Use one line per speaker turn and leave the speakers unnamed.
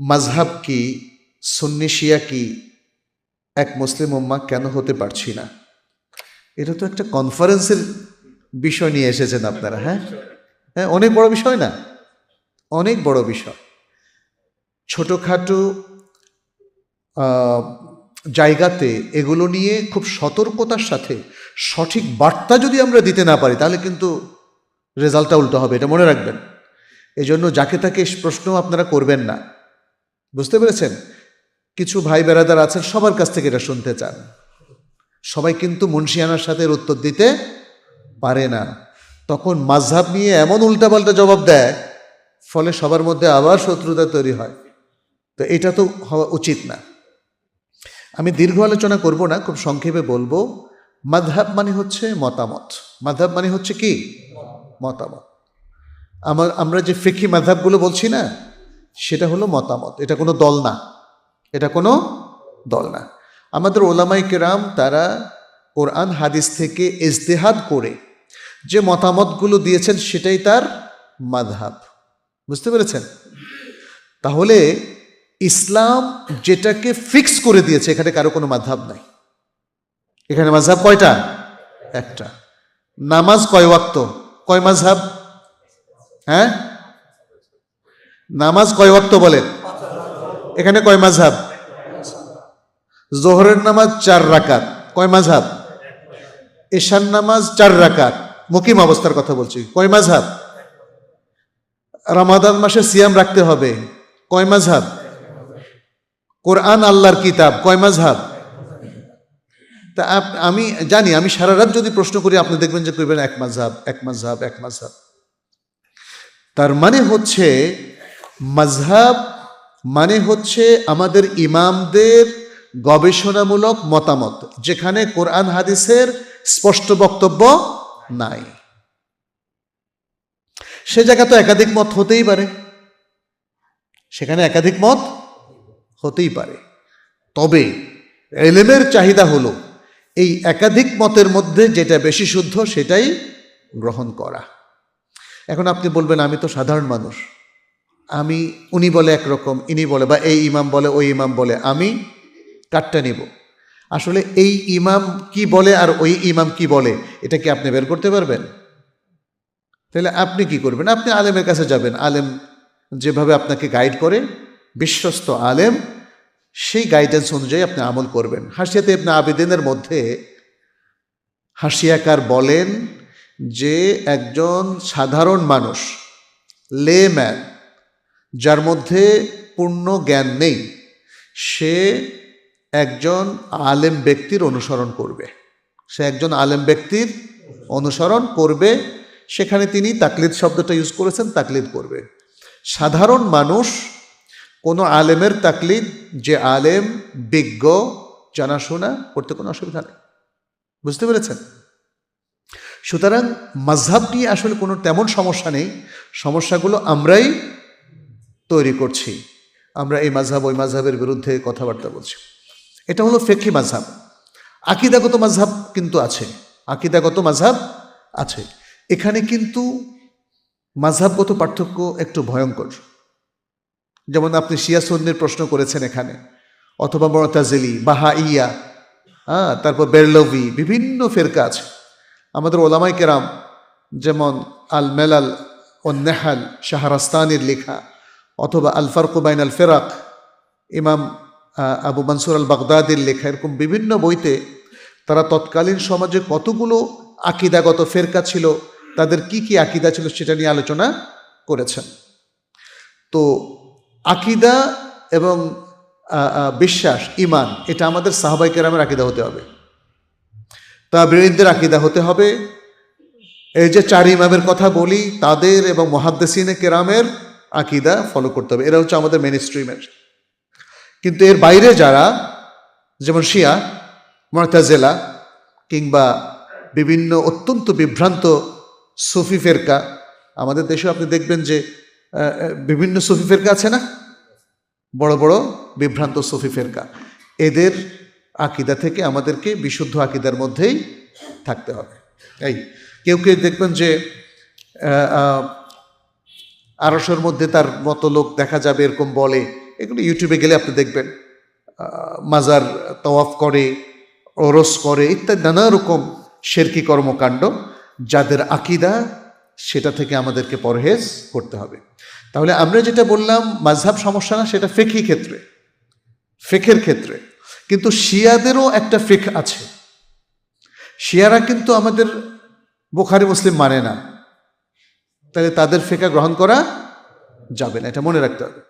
মাঝহাব কি, সুন্নি শিয়া কি, এক মুসলিম উম্মা কেন হতে পারছি না? এটা তো একটা কনফারেন্সের বিষয় নিয়ে এসেছেন আপনারা হ্যাঁ? হ্যাঁ অনেক বড় বিষয় না? অনেক বড় বিষয়। ছোটোখাটো জায়গাতে এগুলো নিয়ে খুব সতর্কতার সাথে সঠিক বার্তা যদি আমরা দিতে না পারি, তাহলে কিন্তু রেজাল্টটা উল্টো হবে, এটা মনে রাখবেন। এই জন্য যাকে তাকে প্রশ্ন আপনারা করবেন না। বুঝতে পেরেছেন? কিছু ভাই বেড়াদার আছেন, সবার কাছ থেকে এটা শুনতে চান। সবাই কিন্তু মুন্সিয়ানার সাথে এর উত্তর দিতে পারে না। তখন মাঝহাব নিয়ে এমন উল্টাপাল্টা জবাব দেয়, ফলে সবার মধ্যে আবার শত্রুতা তৈরি হয়। তো এটা তো হওয়া উচিত না। আমি দীর্ঘ আলোচনা করব না, খুব সংক্ষেপে বলব। মাধাব মানে হচ্ছে মতামত। মাধাব মানে হচ্ছে কি? মতামত। আমার, আমরা যে ফিকি মাধাবগুলো বলছি না সেটা হলো মতামত। এটা কোনো দল না। এটা কোনো দল না। আমাদের ওলামাই কেরাম, তারা কোরআন, হাদিস থেকে ইজতেহাদ করে যে মতামতগুলো দিয়েছেন সেটাই তার মাধাব বুঝতে পেরেছেন? তাহলে ইসলাম যেটাকে ফিক্স করে দিয়েছে, এখানে কারও কোনো মাধাব নাই। এখানে মাঝহাব কয়টা? একটা। নামাজ কয় ওয়াক্ত? কয় মাঝহাব হ্যাঁ? নামাজ কয় ওয়াক্ত বলেন এখানে কয় মাঝহাব? জোহরের নামাজ চার রাকাত। কয় মাঝহাব? ঈশান নামাজ চার রাকাত। মুকিম অবস্থার কথা বলছি। কয় মাঝহাব? রমাদান মাসে সিয়াম রাখতে হবে। কয় মাঝহাব? কোরআন আল্লাহর কিতাব। কয় মাঝহাব? তা আমি জানি, আমি সারা রাত যদি প্রশ্ন করি, আপনি দেখবেন যে কইবেন এক মাঝহাব এক মাঝহাব এক মাঝহাব। তার মানে হচ্ছে মাঝহাব মানে হচ্ছে আমাদের ইমামদের গবেষণামূলক মতামত, যেখানে কোরআন হাদিসের স্পষ্ট বক্তব্য নাই। সে জায়গা তো একাধিক মত হতেই পারে। সেখানে একাধিক মত হতেই পারে। তবে এলেমের চাহিদা হলো এই একাধিক মতের মধ্যে যেটা বেশি শুদ্ধ সেটাই গ্রহণ করা। এখন আপনি বলবেন, আমি তো সাধারণ মানুষ। আমি, উনি বলে একরকম, ইনি বলে, বা এই ইমাম বলে, ওই ইমাম বলে, আমি কাটটা নিব। আসলে এই ইমাম কি বলে আর ওই ইমাম কি বলে, এটা কি আপনি বের করতে পারবেন? তাহলে আপনি কি করবেন? আপনি আলেমের কাছে যাবেন। আলেম যেভাবে আপনাকে গাইড করে, বিশ্বস্ত আলেম, সেই গাইডেন্স অনুযায়ী আপনি আমল করবেন। হাসিয়াতে আপনি আবেদিনের মধ্যে হাসিয়াকার বলেন যে, একজন সাধারণ মানুষ লে ম্যান যার মধ্যে পূর্ণ জ্ঞান নেই, সে একজন আলেম ব্যক্তির অনুসরণ করবে। সে একজন আলেম ব্যক্তির অনুসরণ করবে। সেখানে তিনি তাকলিদ শব্দটা ইউজ করেছেন, তাকলিদ করবে। সাধারণ মানুষ, কোনো আলেমের তাকলিদ, যে আলেম, বিজ্ঞ, জানাশোনা করতে কোনো অসুবিধা নেই। বুঝতে পেরেছেন? সুতরাং মাঝহাব নিয়ে আসলে কোনো তেমন সমস্যা নেই। সমস্যাগুলো আমরাই তৈরি করছি। আমরা এই মাঝহাব, ওই মাঝহাবের বিরুদ্ধে কথাবার্তা বলছি। এটা হলো ফেকি মাঝহাব। আকিদাগত মাঝহাব কিন্তু আছে। আকিদাগত মাঝহাব আছে। এখানে কিন্তু মাঝহাবগত পার্থক্য একটু ভয়ঙ্কর। যেমন আপনি শিয়া সন্নির প্রশ্ন করেছেন এখানে, অথবা মরতাজেলি বাহা ইয়া হ্যাঁ তারপর বেরলভি, বিভিন্ন ফেরকা আছে। আমাদের ওলামাই কেরাম যেমন আল মেলাল ও নেহাল শাহরাস্তানির লেখা অথবা আল ফারকুবাইন আল ফেরাক। ইমাম আবু মনসুর আল বাগদাদির লেখা এরকম বিভিন্ন বইতে তারা তৎকালীন সমাজে কতগুলো আকিদাগত ফেরকা ছিল, তাদের কি কি আকিদা ছিল সেটা নিয়ে আলোচনা করেছেন। তো আকিদা এবং বিশ্বাস, ইমান, এটা আমাদের সাহাবাই কেরামের আকিদা হতে হবে। তা বীরদের আকিদা হতে হবে। এই যে চার ইমামের কথা বলি, তাদের এবং মহাদ্দেসিনে কেরামের আকিদা ফলো করতে হবে। এরা হচ্ছে আমাদের মেন স্ট্রিমের কিন্তু এর বাইরে যারা, যেমন শিয়া মর্তাজেলা কিংবা বিভিন্ন অত্যন্ত বিভ্রান্ত সুফি ফেরকা, আমাদের দেশে আপনি দেখবেন যে বিভিন্ন সুফি ফেরকা আছে না? বড় বড় বিভ্রান্ত সুফি ফেরকা। এদের আকিদা থেকে আমাদেরকে বিশুদ্ধ আকিদার মধ্যেই থাকতে হবে। এই, কেউ কেউ দেখবেন যে আরসের মধ্যে তার মতো লোক দেখা যাবে, এরকম বলে। এগুলো ইউটিউবে গেলে আপনি দেখবেন। মাজার তওয়াফ করে, ওরস করে, ইত্যাদি, নানা রকম শেরকি কর্মকাণ্ড, যাদের আকিদা, সেটা থেকে আমাদেরকে পরহেজ করতে হবে। তাহলে আমরা যেটা বললাম মাঝহাব সমস্যা না, সেটা ফেকি ক্ষেত্রে। ফেকের ক্ষেত্রে। কিন্তু শিয়াদেরও একটা ফেক আছে। শিয়ারা কিন্তু আমাদের বোখারি, মুসলিম মানে না। তাহলে তাদের ফেকা গ্রহণ করা যাবে না এটা মনে রাখতে হবে।